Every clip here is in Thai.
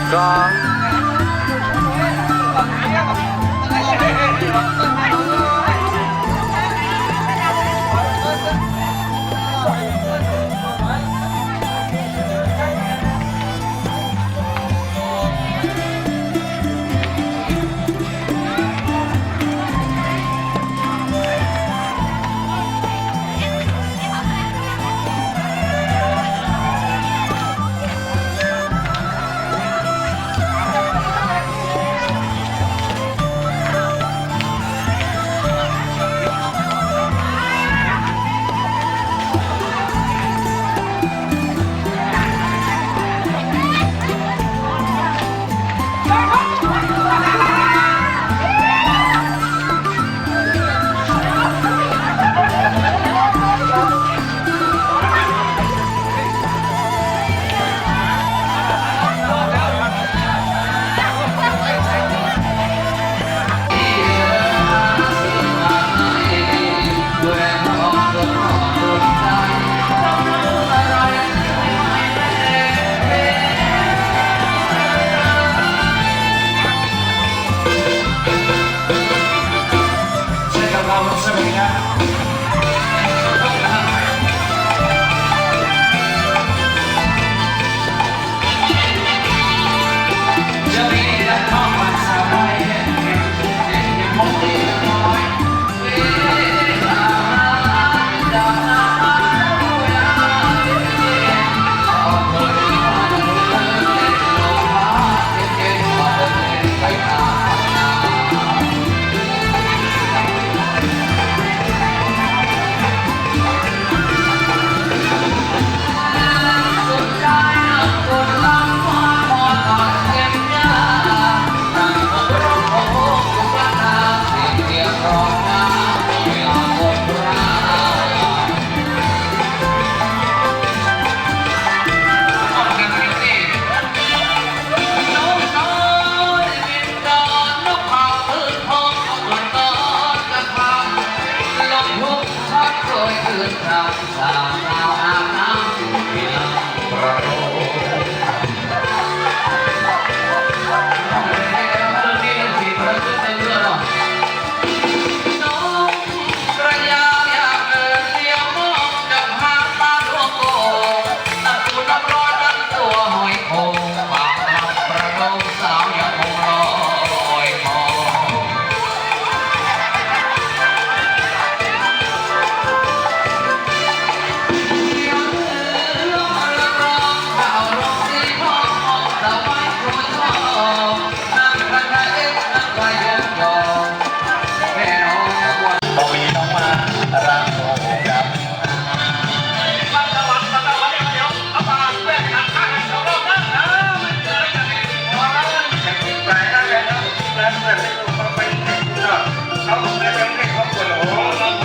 back off. Obrigado. Thank you.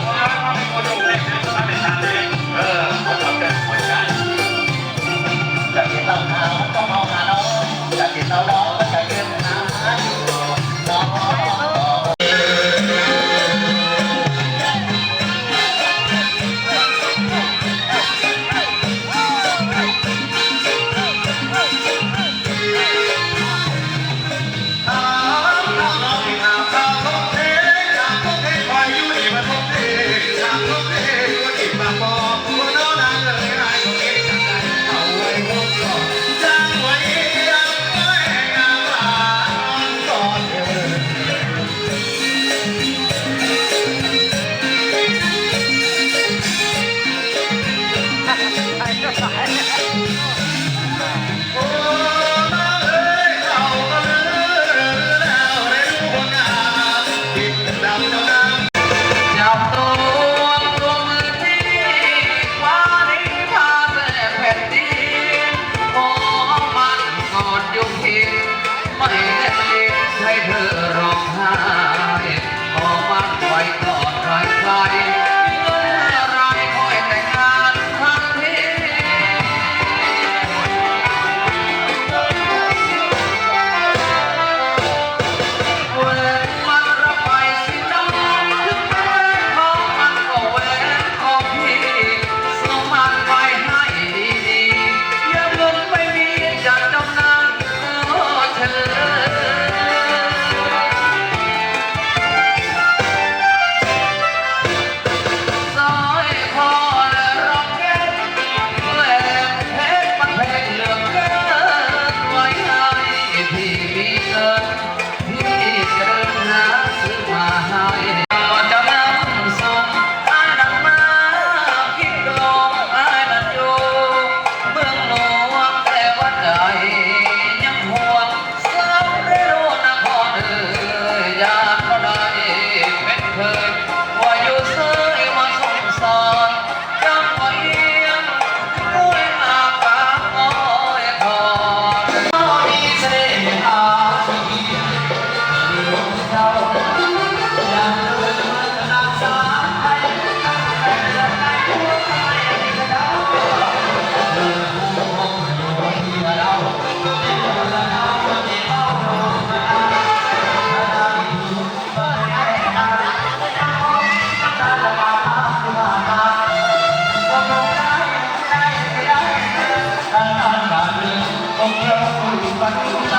Pag-ibig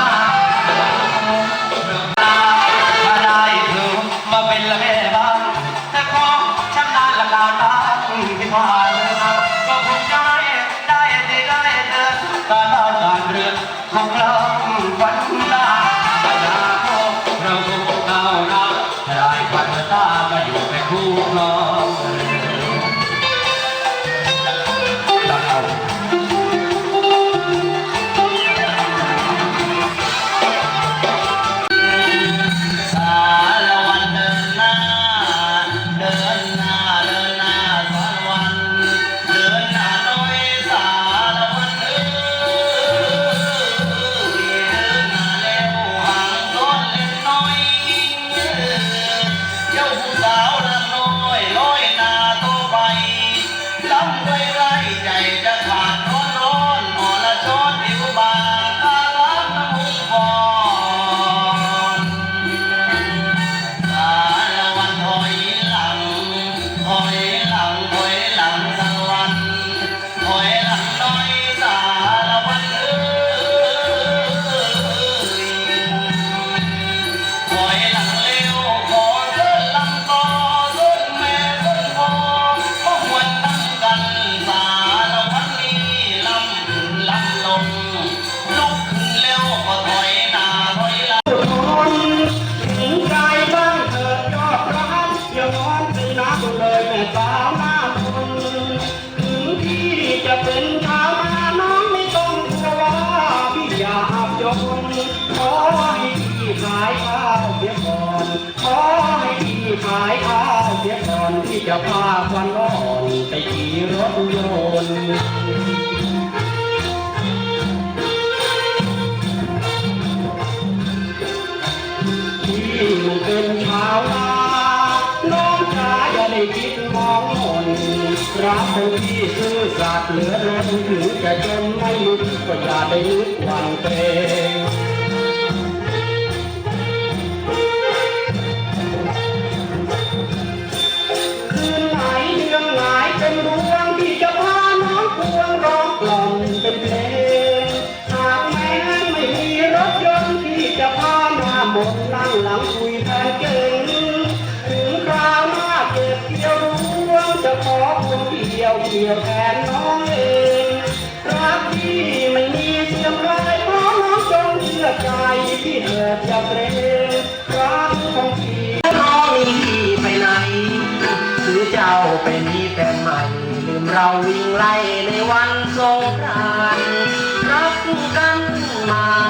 จะพาพันนอนไปขี่รถยนต์ที่เป็นชาวนาน้องชายอย่าได้คิดมองหนรักคนที่ซื่อสัตย์เหลือล้นถึงจะจนไม่ลุกก็อย่าได้ลุกหวั่นเตง กับเวรักของพี่น้องมีพี่ไปไหนหรือเจ้าไปมีแฟนใหม่ลืมเราวิ่งไล่ในวันสงกรานต์รักกันมา